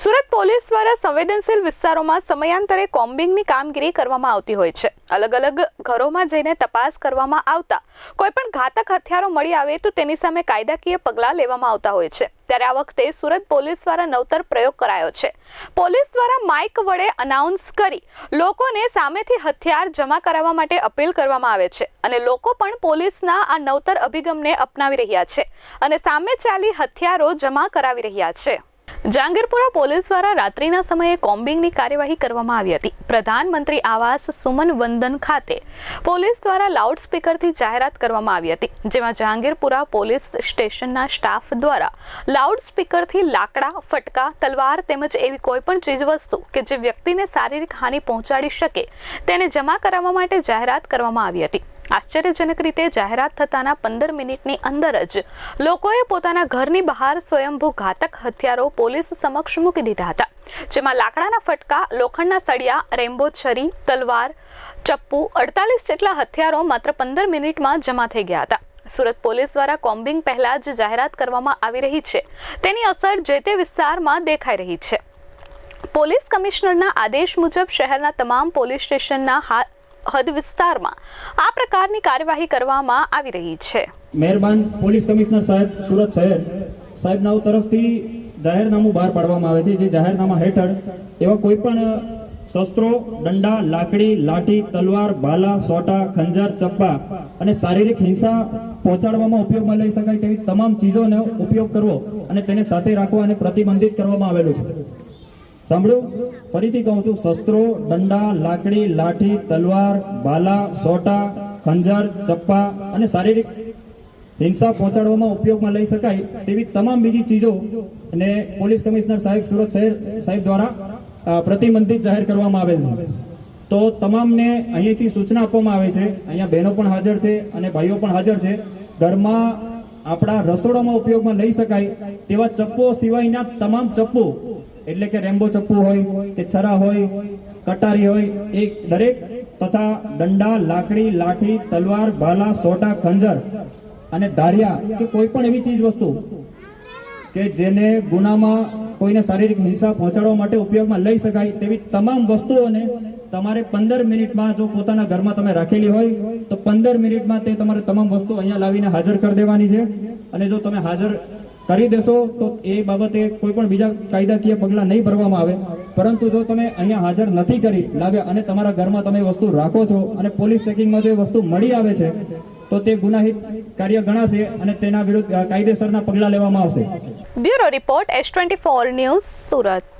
Surat police દ્વારા સંવેદનશીલ વિસ્તારોમાં સમયાંતરે કોમ્બિંગની કામગીરી કરવામાં આવતી હોય છે. અલગ અલગ ઘરોમાં જઈને તપાસ કરવામાં આવતા કોઈ પણ ઘાતક હથિયારો મળી આવે તો તેની સામે કાયદાકીય પગલાં લેવામાં આવતા હોય છે. ત્યારે આ વખતે સુરત પોલીસ દ્વારા નવતર પ્રયોગ કરાયો છે. પોલીસ દ્વારા માઇક વડે અનાઉન્સ કરી લોકોને સામેથી હથિયાર જમા કરાવવા માટે અપીલ કરવામાં આવે છે અને લોકો પણ પોલીસના આ નવતર અભિગમને અપનાવી રહ્યા છે અને સામે ચાલી હથિયારો જમા કરાવી રહ્યા છે. જાંગીરપુરા પોલીસ દ્વારા રાત્રિના સમયે કોમ્બિંગની કાર્યવાહી કરવામાં આવી હતી. પ્રધાનમંત્રી આવાસ સુમન વંદન ખાતે પોલીસ દ્વારા લાઉડસ્પીકરથી જાહેરાત કરવામાં આવી હતી, જેમાં જહાંગીરપુરા પોલીસ સ્ટેશનના સ્ટાફ દ્વારા લાઉડસ્પીકરથી લાકડા, ફટકા, તલવાર તેમજ એવી કોઈપણ ચીજવસ્તુ કે જે વ્યક્તિને શારીરિક હાનિ પહોંચાડી શકે, તેને જમા કરાવવા માટે જાહેરાત કરવામાં આવી હતી. આશ્ચર્યજનક રીતે જાહેરાત થતાના પંદર મિનિટની અંદર જ લોકોએ પોતાના ઘરની બહાર સ્વયંભૂ ઘાતક હથિયારો પોલીસ સમક્ષ મૂકી દીધા હતા. જેમાં લાકડાના ફટકા, લોખંડના સળિયા, રેમ્બો છરી, તલવાર, ચપ્પુ અડતાલીસ જેટલા હથિયારો માત્ર પંદર મિનિટમાં જમા થઈ ગયા હતા. સુરત પોલીસ દ્વારા કોમ્બિંગ પહેલા જ જાહેરાત કરવામાં આવી રહી છે. તેની અસર જે તે વિસ્તારમાં દેખાઈ રહી છે. પોલીસ કમિશનરના આદેશ મુજબ શહેરના તમામ પોલીસ સ્ટેશનના હા- હદ વિસ્તારમાં આ પ્રકારની કાર્યવાહી કરવામાં આવી રહી છે. મહેરબાન પોલીસ કમિશનર સાહેબ, સુરત શહેર. સાહેબના તરફથી જાહેરનામું બહાર પાડવામાં આવે છે. જે જાહેરનામા હેઠળ એવા કોઈ પણ શસ્ત્રો, દંડા, લાકડી, લાઠી, તલવાર ભાલા સોટા, ખંજર, ચપ્પા અને શારીરિક હિંસા પહોંચાડવામાં ઉપયોગમાં લઈ શકાય તેવી તમામ ચીજોનો ઉપયોગ કરવો અને તેને સાથે રાખવા અને પ્રતિબંધિત કરવામાં આવેલું છે. સાંભળ્યું ફરીથી કહું છું, શસ્ત્રો, દંડા, લાકડી, લાઠી, તલવાર ભાલા સોટા, ખંજર, ચપ્પા અને શારીરિક હિંસા પહોંચાડવામાં ઉપયોગમાં લઈ શકાય તેવી તમામ બીજી ચીજો અને પોલીસ કમિશનર સાહેબ સુરત શહેર સાહેબ દ્વારા પ્રતિબંધિત જાહેર કરવામાં આવેલ છે. તો તમામને અહીંથી સૂચના આપવામાં આવે છે, અહીંયા બહેનો પણ હાજર છે અને ભાઈઓ પણ હાજર છે. ઘરમાં આપણા રસોડામાં ઉપયોગમાં લઈ શકાય તેવા ચપ્પો સિવાયના તમામ ચપ્પો, એટલે કે રેમ્બો ચપ્પુ હોય, કે છરા હોય, કટારી હોય, એ દરેક તથા દંડા, લાકડી, લાઠી, તલવાર ભાલા સોટા, ખંજર અને ધારિયા કે કોઈ પણ એવી ચીજ વસ્તુ કે જેને ગુનામાં કોઈને શારીરિક હિંસા પહોંચાડવા માટે ઉપયોગમાં લઈ શકાય તેવી તમામ વસ્તુઓને તમારે પંદર મિનિટમાં જો પોતાના ઘરમાં તમે રાખેલી હોય, તો પંદર મિનિટમાં તે તમારે તમામ વસ્તુ અહીંયા લાવીને હાજર કરી દેવાની છે. અને જો તમે હાજર કરી દેશો, તો એ બાબતે કોઈ પણ બીજા કાયદાકીય પગલાં નહીં ભરવામાં આવે. પરંતુ જો તમે અહીંયા હાજર નથી કરી લાવ્યા અને તમારા ઘરમાં તમે વસ્તુ રાખો છો અને પોલીસ ચેકિંગમાં જો એ વસ્તુ મળી આવે છે, તો તે ગુનાહિત કાર્ય ગણાશે અને તેના વિરુદ્ધ કાયદેસરના પગલાં લેવામાં આવશે. Bureau report S twenty news Surat.